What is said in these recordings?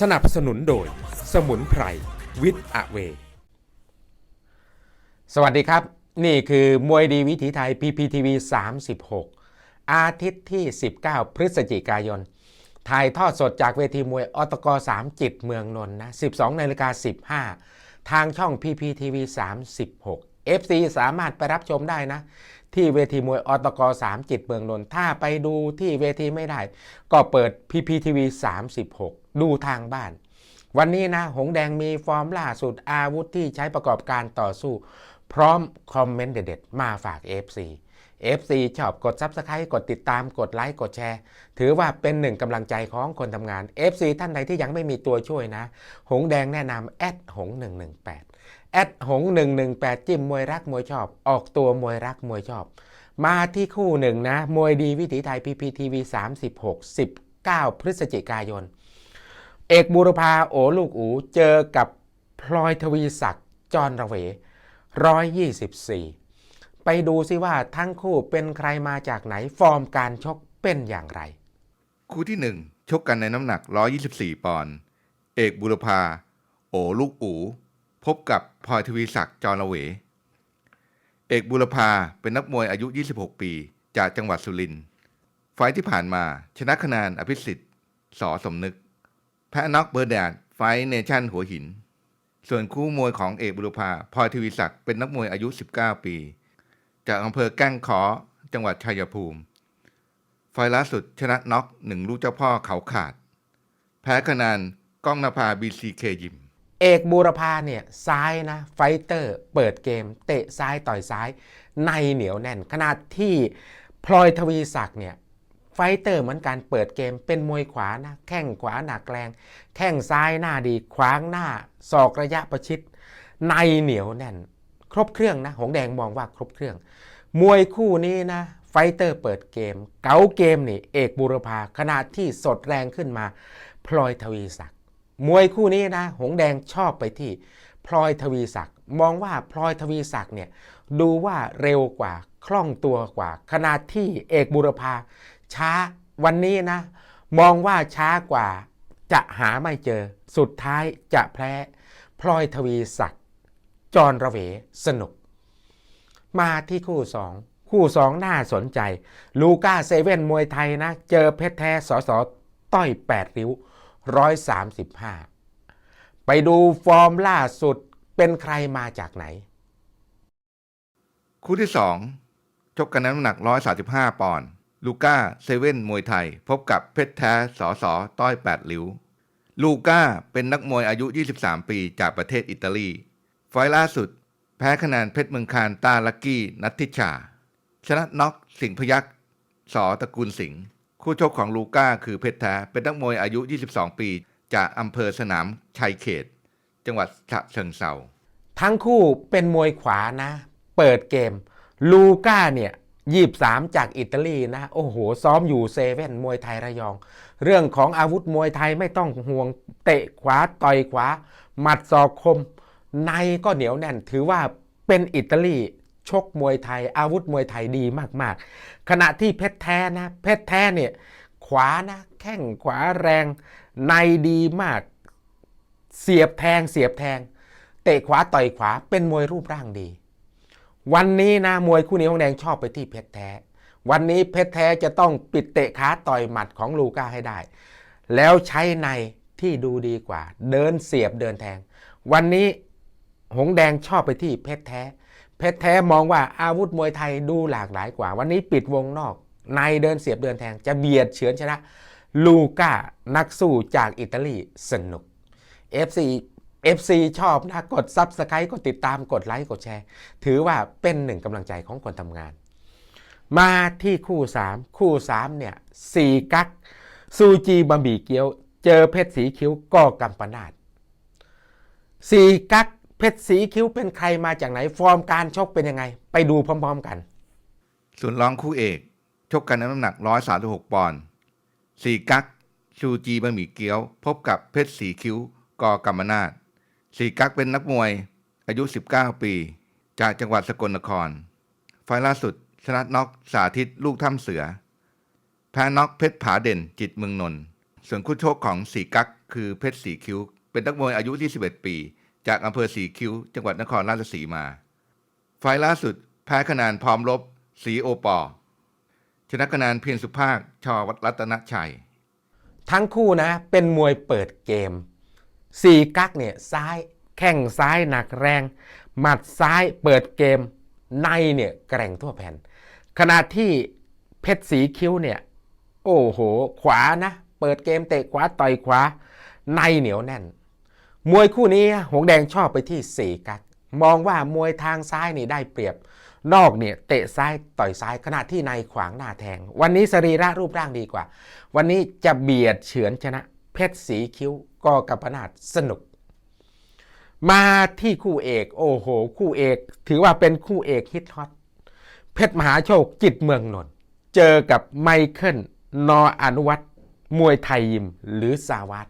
สนับสนุนโดย สมุนไพรวิทอเว สวัสดีครับ นี่คือมวยดีวิถีไทย PPTV 36 อาทิตย์ที่ 19 พฤศจิกายน ถ่ายทอดสดจากเวทีมวยอตก3จิตเมืองนนท์นะ 12นาฬิกา15 ทางช่อง PPTV 36 FC สามารถไปรับชมได้นะที่เวทีมวยอตก3จิตเมืองนนท์ถ้าไปดูที่เวทีไม่ได้ ก็เปิด PPTV 36 ดูทางบ้าน วันนี้นะ หงแดงมีฟอร์มล่าสุดอาวุธที่ใช้ประกอบการต่อสู้ พร้อมคอมเมนต์เด็ดๆ มาฝาก FC FC ชอบกด Subscribe กดติดตามกดไลค์กดแชร์ ถือว่าเป็นหนึ่งกำลังใจของคนทำงาน FC ท่านใดที่ยังไม่มีตัวช่วยนะ หงแดงแนะนำแอดหง 118แอดหง 118 จิ้มมวยรักมวยชอบ ออกตัวมวยรักมวยชอบ มาที่คู่หนึ่งนะ มวยดีวิถีไทย PPTV 36 19 พฤศจิกายน อกบูรพาโอลูกอูเจอกับพลอยทวีศักดิ์จอนระเว124ไปดูซิว่าทั้งคู่เป็นใครมาจากไหนฟอร์มการชกเป็นอย่างไร คู่ที่1ชกกันในน้ำหนัก 124 ปอนด์เอกบุรพา โอลูกอู พบกับพลอยทวีศักดิ์จอนระเว เอกบุรพาเป็นนักมวยอายุ 26 ปี จากจังหวัดสุรินทร์ไฟที่ผ่านมาชนะคะแนนอภิสิทธิ์สอสมนึก แพ้น็อกเบอร์แดดไฟท์เนชั่นหัวหิน ส่วนคู่มวยของเอกบุรพาพลอยทวีศักดิ์เป็นนักมวยอายุ 19 ปี จากอำเภอแก้งขอจังหวัดชัยภูมิ ไฟล์ล่าสุดชนะน็อกหนึ่งลูกเจ้าพ่อเขาขาด แพ้คะแนนก้องนภาบีซีเคยิม เอกบูรพาเนี่ยซ้ายนะไฟเตอร์เปิดเกม เตะซ้ายต่อยซ้าย ในเหนียวแน่น ขนาดที่พลอยทวีศักดิ์เนี่ย ไฟเตอร์เหมือนการเปิดเกมเป็นมวยขวานะแข้งขวาหนักแรง แข้งซ้ายหน้าดีขวางหน้าศอกระยะประชิดในเหนียวแน่น ครบเครื่องนะหงแดงมองว่าครบเครื่อง มวยคู่นี้นะไฟเตอร์เปิดเกม เก๋าเกมนี่เอกบูรพาขนาดที่สดแรงขึ้นมา พลอยทวีศักดิ์มวยคู่นี้นะ หงแดงชอบไปที่ พลอยทวีศักดิ์มองว่าพลอยทวีศักดิ์เนี่ยดูว่าเร็วกว่าคล่องตัวกว่าขนาดที่เอกบุรพา ช้าวันนี้นะ มองว่าช้ากว่า จะหาไม่เจอ สุดท้ายจะแพ้พลอยทวีศักดิ์จอนระเวสนุก มาที่คู่สองคู่สองน่าสนใจ ลูก้าเซเว่นมวยไทยนะ เจอเพชรแท้สอสอต้อย 8 ริ้ว 135 ไปดูฟอร์มล่าสุดเป็นใครมาจากไหน คู่ที่ 2 ชกกันน้ำหนัก 135 ปอนด์ ลูก้าเซเว่นมวยไทย พบกับเพชรแท้สอสอต้อย8ลิ้ว ลูก้าเป็นนักมวยอายุ 23 ปีจากประเทศอิตาลี ไฟล์ล่าสุด แพ้คะแนนเพชรเมืองคานตาลักกี้นัทธิชา ชนะน็อกสิงพยักษ์สอตระกูลสิงห์คู่ชกของลูก้าคือเพชรแท้ เป็นนักมวยอายุ 22 ปี จากอำเภอสนามชัยเขต จังหวัดฉะเชิงเทราทั้งคู่เป็นมวยขวานะ เปิดเกม ลูก้าเนี่ย ยีบสามจากอิตาลีนะ โอ้โห ซ้อมอยู่เซเว่นมวยไทยระยอง เรื่องของอาวุธมวยไทยไม่ต้องห่วงเตะขวาต่อยขวา หมัดศอกคม ในก็เหนียวแน่น ถือว่าเป็นอิตาลีชกมวยไทย อาวุธมวยไทยดีมากๆ ขณะที่เพชรแท้นะ เพชรแท้เนี่ย ขวานะแข้งขวาแรง ในดีมาก เสียบแทงเสียบแทง เตะขวาต่อยขวาเป็นมวยรูปร่างดี วันนี้นะมวยคู่นี้ของแดงชอบไปที่เพชรแท้ วันนี้เพชรแท้จะต้องปิดเตะขาต่อยหมัดของลูก้าให้ได้ แล้วใช้ในที่ดูดีกว่า เดินเสียบเดินแทง วันนี้หงแดงชอบไปที่เพชรแท้ เพชรแท้มองว่าอาวุธมวยไทยดูหลากหลายกว่า วันนี้ปิดวงนอก ในเดินเสียบเดินแทง จะเบียดเฉือนชนะลูก้านักสู้จากอิตาลีสนุก FC FC ชอบนะกด Subscribe กดติดตามกดไลค์กดแชร์ ถือว่าเป็นหนึ่งกำลังใจของคนทำงาน มาที่คู่ 3 คู่3เนี่ยสีกักซูจีบะหมี่เกี๊ยว เจอเพชรสีคิ้วก่อกัมปนาดสีกักเพชรสีคิ้วเป็นใครมาจากไหนฟอร์มการชกเป็นยังไง ไปดูพร้อมๆกัน ส่วนรองคู่เอกชกกันน้ำหนัก 136 ปอนด์สีกักชูจีบะหมี่เกี๊ยว พบกับเพชรสีคิ้วกอกรรมนาศ สีกักเป็นนักมวย อายุ 19 ปี จากจังหวัดสกลนคร ไฟล์ล่าสุด ชนะน็อกสาธิตลูกถ้ำเสือ แพ้น็อกเพชรผาเด่นจิตเมืองนนท์ส่วนคู่ชกของสีกั๊กคือเพชรสีคิ้ว เป็นนักมวยอายุ21ปี จากอำเภอสีคิ้ว จังหวัดนครราชสีมา ไฟล์ล่าสุด แพ้คะแนนพร้อมลบ สีโอปอชนะคะแนนเพียรสุภาคชอรัตนชัย ทั้งคู่นะเป็นมวยเปิดเกม สี่กักเนี่ยซ้ายแข้งซ้ายหนักแรง หมัดซ้ายเปิดเกมในเนี่ยแกร่งทั่วแผ่น ขณะที่เพชรสีคิ้วเนี่ยโอ้โห ขวานะ เปิดเกมเตะขวาต่อยขวา ในเหนียวแน่น มวยคู่นี้หงแดงชอบไปที่สี่กักมองว่ามวยทางซ้ายนี่ได้เปรียบ นอกเนี่ยเตะซ้ายต่อยซ้ายขณะที่ในขวางหน้าแทง วันนี้สรีระรูปร่างดีกว่า วันนี้จะเบียดเฉือนชนะ เพชรสีคิ้ว กอกับพนาดสนุก มาที่คู่เอก โอ้โห คู่เอก ถือว่าเป็นคู่เอกฮิตฮอตเพชรมหาโชคจิตเมืองนนท์เจอกับไมเคิลนออนุวัตรมวยไทยยิมหรือสาวัต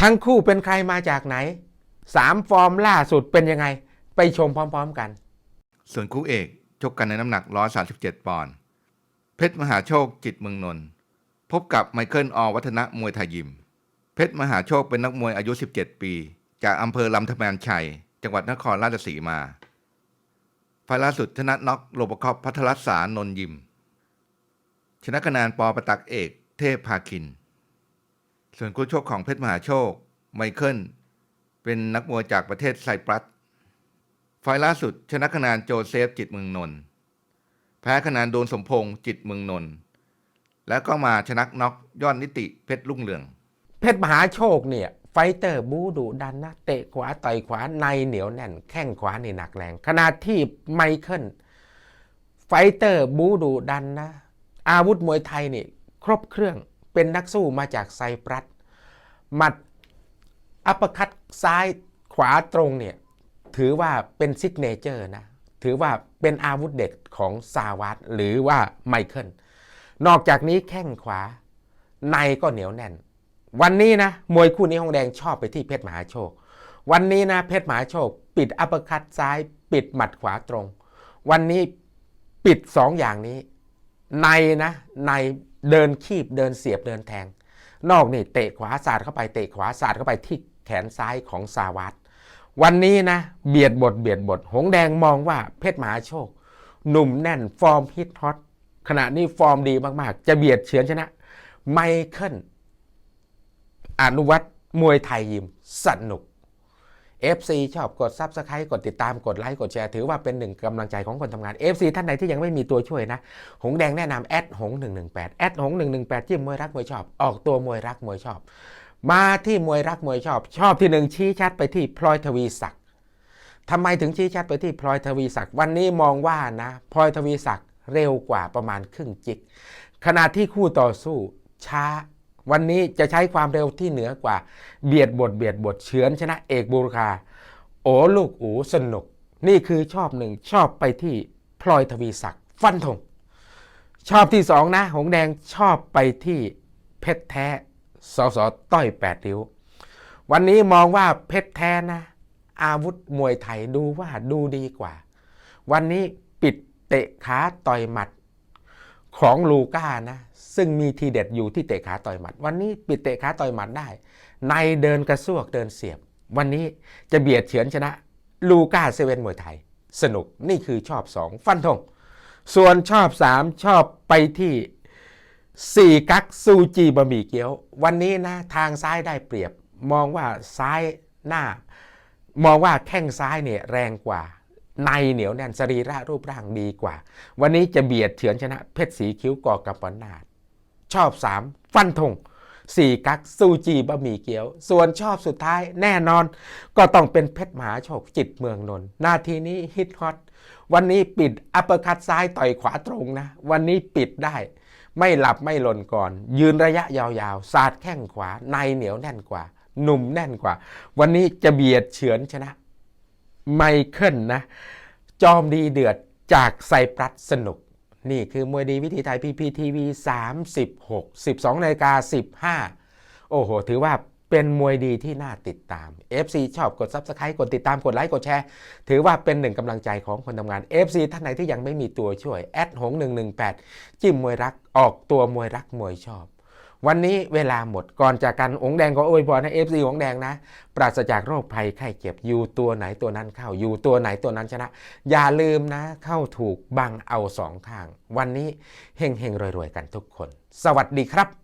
ทั้งคู่เป็นใครมาจากไหนสามฟอร์มล่าสุดเป็นยังไง ไปชมพร้อมๆกัน ส่วนคู่เอกชกกันในน้ำหนัก 137 ปอนด์เพชรมหาโชคจิตเมืองนนท์พบกับไมเคิลอวัฒนะมวยไทยยิม เพชรมหาโชคเป็นนักมวยอายุ 17 ปี จากอำเภอลำธแมนชัย จังหวัดนครราชสีมาไฟล์ล่าสุดชนะน็อกโลบคอปพัทรสารนนยิม ชนะคะแนนปอประตักเอก เทพพาคิน ส่วนคู่ชกของเพชรมหาโชค ไมเคิล เป็นนักมวยจากประเทศไซปรัส ไฟล์ล่าสุดชนะคะแนนโจเซฟจิตเมืองนนท์แพ้คะแนนโดนสมพงษ์จิตเมืองนนท์แล้วก็มาชนะน็อกยอดนิติเพชรลุ่งเรือง เพชรมหาโชคเนี่ยไฟเตอร์บูดุดันนะเตะขวาต่อยขวาในเหนียวแน่น แข้งขวานี่หนักแรง ขณะที่ไมเคิลไฟเตอร์บูดุดันนะอาวุธมวยไทยนี่ครบเครื่องเป็นนักสู้มาจากไซปรัสหมัดอัปคัตซ้ายขวาตรงเนี่ยถือว่าเป็นซิกเนเจอร์นะถือว่าเป็นอาวุธเด็ดของซาวัตหรือว่าไมเคิลนอกจากนี้แข้งขวาในก็เหนียวแน่น วันนี้นะมวยคู่นี้ฮองแดงชอบไปที่เพชรมหาโชค วันนี้นะเพชรมหาโชค ปิดอัปเปอร์คัตซ้าย ปิดหมัดขวาตรง วันนี้ปิดสองอย่างนี้ ในนะในเดินคีบเดินเสียบเดินแทง นอกนี่เตะขวาสาดเข้าไปเตะขวาสาดเข้าไปที่แขนซ้ายของซาวัตวันนี้นะเบียดบทเบียดบท หงแดงมองว่าเพชรมหาโชค หนุ่มแน่นฟอร์มฮิตฮอตขณะนี้ฟอร์มดีมากๆ จะเบียดเฉือนชนะไมเคิล อนุวัตมวยไทยยิมสนุก FC ชอบกด Subscribe กดติดตามกดไลค์กดแชร์ถือว่าเป็นหนึ่งกำลังใจของคนทำงาน FC ท่านใดที่ยังไม่มีตัวช่วยนะ หงแดงแนะนำแอดหง118แอดหง118จิ้มมวยรักมวยชอบ ออกตัวมวยรักมวยชอบ มาที่มวยรักมวยชอบ ชอบที่หนึ่งชี้ชัดไปที่พลอยทวีศักดิ์ทำไมถึงชี้ชัดไปที่พลอยทวีศักดิ์วันนี้มองว่านะพลอยทวีศักดิ์เร็วกว่าประมาณครึ่งจิกขณะที่คู่ต่อสู้ช้า วันนี้จะใช้ความเร็วที่เหนือกว่า เบียดบทเบียดบทเฉือนชนะเอกบุรคา โอ้ลูกอูสนุก นี่คือชอบหนึ่งชอบไปที่พลอยทวีศักดิ์ฟันธงชอบที่สองนะ หงแดงชอบไปที่เพชรแท้สสต้อยแปดริ้ว วันนี้มองว่าเพชรแท้นะ อาวุธมวยไทยดูว่าดูดีกว่า วันนี้ปิดเตะขาต่อยหมัด ของลูก้านะซึ่งมีทีเด็ดอยู่ที่เตะขาต่อยหมัด วันนี้ปิดเตะขาต่อยหมัดได้ ในเดินกระซวกเดินเสียบ วันนี้จะเบียดเฉือนชนะ ลูก้าเซเว่นมวยไทย สนุกนี่คือชอบ 2 ฟันธงส่วนชอบ 3 ชอบไปที่ 4 กักซูจีบะหมี่เกี๊ยว วันนี้นะทางซ้ายได้เปรียบ มองว่าซ้ายหน้า มองว่าแข้งซ้ายเนี่ยแรงกว่า ในเหนียวแน่นสรีระรูปร่างดีกว่า วันนี้จะเบียดเฉือนชนะเพชรสีคิ้วกอกับปนาดชอบ 3 ฟันธง4กักซูจีบะหมี่เกี๊ยว ส่วนชอบสุดท้ายแน่นอน ก็ต้องเป็นเพชรมาโชคจิตเมืองนนท์หนาทีนี้ฮิตฮอตวันนี้ปิดอัปเปอร์คัตซ้ายต่อยขวาตรงนะ วันนี้ปิดได้ ไม่หลับไม่หล่นก่อน ยืนระยะยาวๆ สาดแข้งขวาในเหนียวแน่นกว่า หนุ่มแน่นกว่า วันนี้จะเบียดเฉือนชนะ ไมเคิลนะ จอมดีเดือดจากไซปรัสสนุก นี่คือมวยดีวิธีไทยพีพีทีวี36 12นาฬิกา15 โอ้โห ถือว่าเป็นมวยดีที่น่าติดตาม FC ชอบกด Subscribe กดติดตามกดไลค์กดแชร์ ถือว่าเป็นหนึ่งกำลังใจของคนทำงาน FC ท่านไหนที่ยังไม่มีตัวช่วยแอดหง118 จิ้มมวยรักออกตัวมวยรักมวยชอบ วันนี้เวลาหมดก่อนจากกันองค์แดงก็อวยพรให้เอฟซีองค์แดงนะ ปราศจากโรคภัยไข้เจ็บอยู่ตัวไหนตัวนั้นเข้าอยู่ตัวไหนตัวนั้นชนะ อย่าลืมนะ เข้าถูกบังเอาสองทาง วันนี้เฮงเฮงรวยๆกันทุกคน สวัสดีครับ